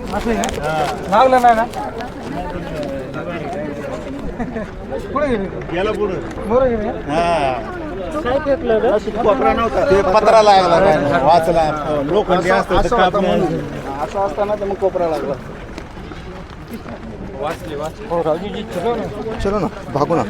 लागलं नाही ना पुढे गेले गेला गेले कोपरा नव्हता ते पत्रा लागला काय नाही, वाचला लोखंडी असतं. असं असताना तर मग कोपरा लागला हो राजूजी चलो ना चलो ना भागू ना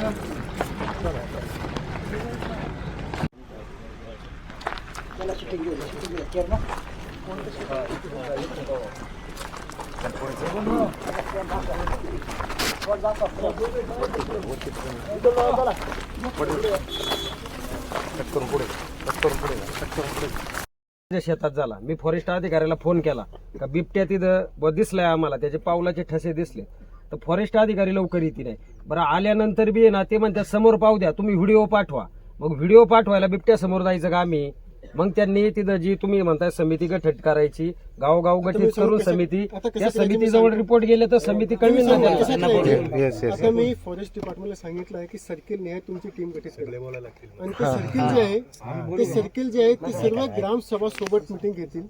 माझ्या शेतात झाला. मी फॉरेस्ट अधिकाऱ्याला फोन केला. का बिबट्या तिथं दिसलाय आम्हाला. त्याचे पावलाचे ठसे दिसले. तर फॉरेस्ट अधिकारी लवकर येते नाही बरं आल्यानंतर बी ना ते म्हणतात समोर पाहू द्या. तुम्ही व्हिडिओ पाठवा. मग व्हिडिओ पाठवायला बिबट्या समोर जायचं का आम्ही? मग त्यांनी तिथं जी तुम्ही म्हणताय समिती गठीत करायची गावगाव गठीत करून समिती त्या समितीजवळ रिपोर्ट गेले तर समिती कमी नाही आता मी फॉरेस्ट डिपार्टमेंटला सांगितलं आहे की सर्किल निहाय तुमची टीम गठीत करा आणि ते सर्किल जे आहे ते सर्किल जे आहे ते सर्व ग्रामसभा सोबत मिटिंग घेतील.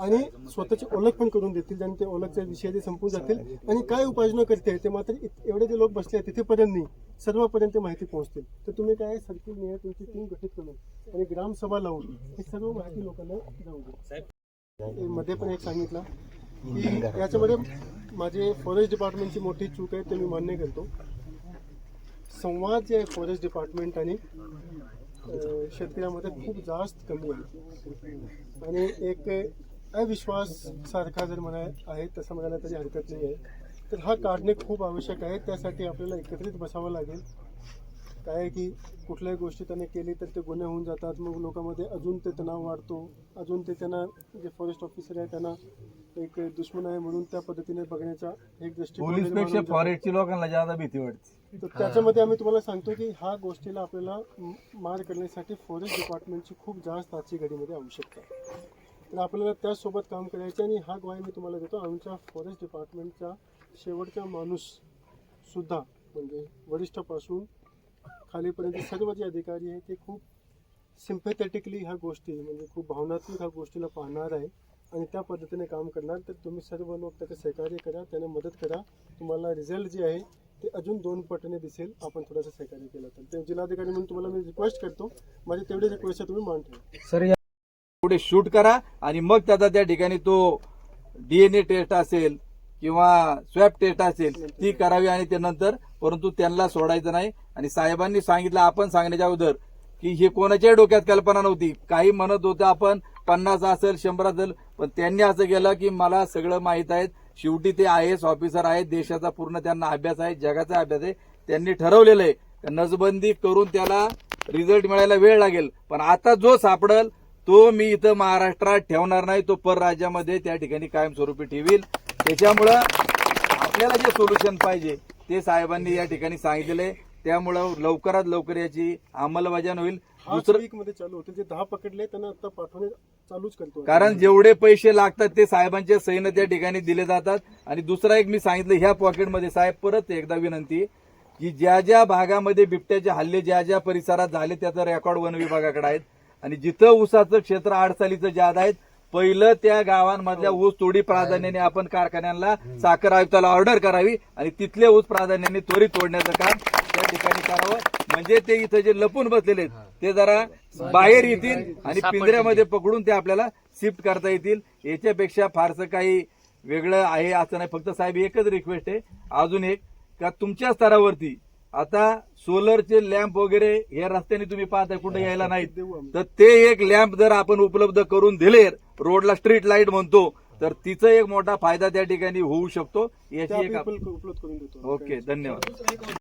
आणि स्वतःची ओळख पण करून देतील आणि ते ओळखच्या विषय ते संपून जातील. आणि काय उपाययोजना करते ते मात्र एवढे जे लोक बसले आहेत तिथेपर्यंत नाही सर्वपर्यंत ते माहिती पोहोचतील. तर तुम्ही काय सर्किल निहाय तुमची टीम गठीत करून आणि ग्रामसभा लावून ही सर्व माहिती लोकांना जाऊ दे. मध्ये पण एक सांगितलं की याच्यामध्ये माझे फॉरेस्ट डिपार्टमेंटची मोठी चूक आहे ते मी मान्य करतो. संवाद जे आहे फॉरेस्ट डिपार्टमेंट आणि शेतकऱ्यामध्ये खूप जास्त कमी आहे. आणि एक अविश्वास सारखा जर म्हणा आहे तसं म्हणायला तरी हरकत नाही आहे. तर हा काढणे खूप आवश्यक आहे त्यासाठी आपल्याला एकत्रित बसावं लागेल. काय आहे की कुठल्याही गोष्टी त्याने केली तर ते गुन्हे होऊन जातात. मग लोकांमध्ये अजून ते तणाव वाढतो. अजून ते त्यांना जे फॉरेस्ट ऑफिसर आहे त्यांना एक दुश्मन आहे म्हणून त्या पद्धतीने बघण्याचा एक. फॉरेस्टची लोकांना जादा भीती वाटते. तर त्याच्यामध्ये आम्ही तुम्हाला सांगतो की हा गोष्टीला आपल्याला मार करण्यासाठी फॉरेस्ट डिपार्टमेंटची खूप जास्त आजची घडीमध्ये आवश्यकता आहे. तर आपल्याला त्यासोबत काम करायचे आणि हा ग्वाही मी तुम्हाला देतो. आमच्या फॉरेस्ट डिपार्टमेंटचा शेवटचा माणूस सुद्धा म्हणजे वरिष्ठापासून खालीपर्यंत सर्व जे अधिकारी आहेत ते खूप सिम्पॅथेटिकली ह्या गोष्टी म्हणजे खूप भावनात्मक ह्या गोष्टीला पाहणार आहे आणि त्या पद्धतीने काम करणार. तर तुम्ही सर्व लोक त्याचं सहकार्य करा त्यांना मदत करा. तुम्हाला रिझल्ट जे आहे ते अजून दोन पटने दिसेल. आपण थोडंसं सहकार्य केलं तर. ते जिल्हाधिकारी म्हणून तुम्हाला मी रिक्वेस्ट करतो. माझी तेवढी रिक्वेस्ट आहे तुम्ही मान ठेवा सर या पुढे शूट करा आणि मग त्याचा त्या ठिकाणी तो डीएनए टेस्ट असेल किंवा स्वॅब टेस्ट असेल ती करावी आणि त्यानंतर परंतु त्यांना सोडायचं नाही. आणि साहेबांनी सांगितलं आपण सांगण्याच्या अगोदर की हे कोणाच्याही डोक्यात कल्पना नव्हती. काही म्हणत होतं आपण पन्नास असेल शंभर असेल पण त्यांनी असं केलं की मला सगळं माहीत आहे. शेवटी ते आय एस ऑफिसर आहेत देशाचा पूर्ण त्यांना अभ्यास आहे जगाचा अभ्यास आहे. त्यांनी ठरवलेलं आहे. नजबंदी नसबंदी करून त्याला रिझल्ट मिळायला वेळ लागेल. पण आता जो सापडल तो मी इथं महाराष्ट्रात ठेवणार नाही तो परराज्यामध्ये त्या ठिकाणी कायमस्वरूपी ठेवील. त्याच्यामुळं आपल्याला जे सोल्युशन पाहिजे ते साहेबांनी या ठिकाणी सांगितलेलं आहे. त्यामुळं लवकरात लवकर याची अंमलबजावणी होईल. दुसरं चालू होते. जे दहा पकडले त्यांना आता पाठवणे चालूच करतो कारण जेवढे पैसे लागतात ते साहेबांच्या सहीनं त्या ठिकाणी दिले जातात. आणि दुसरा एक मी सांगितलं ह्या पॉकेटमध्ये साहेब परत एकदा विनंती की ज्या ज्या भागामध्ये बिबट्याचे हल्ले ज्या ज्या परिसरात झाले त्याचा रेकॉर्ड वन विभागाकडे आहेत. आणि जिथं ऊसाचं क्षेत्र आडसालीचं ज्याद आहेत पहिलं त्या गावांमधल्या ऊस तोडी प्राधान्याने आपण कारखान्यांना साखर आयुक्ताला ऑर्डर करावी आणि तिथले ऊस प्राधान्याने त्वरित तोडण्याचं काम त्या ठिकाणी करावं. म्हणजे ते इथं जे लपून बसलेले आहेत ते जरा बाहेर येतील आणि पिंजऱ्यामध्ये पकडून ते आपल्याला शिफ्ट करता येतील. याच्यापेक्षा फारसं काही वेगळं आहे असं नाही. फक्त साहेब एकच रिक्वेस्ट आहे. अजून एक का तुमच्या स्तरावरती आता सोलरचे लॅम्प वगैरे हे रस्त्याने तुम्ही पाहताय कुठे यायला नाहीत. तर ते एक लॅम्प जर आपण उपलब्ध करून दिले रोडला स्ट्रीट लाइट म्हणतो तर तिचा एक मोठा फायदा त्या ठिकाणी होऊ शकतो. याची आपण एक आप- उपलब्ध करून देतो. ओके धन्यवाद.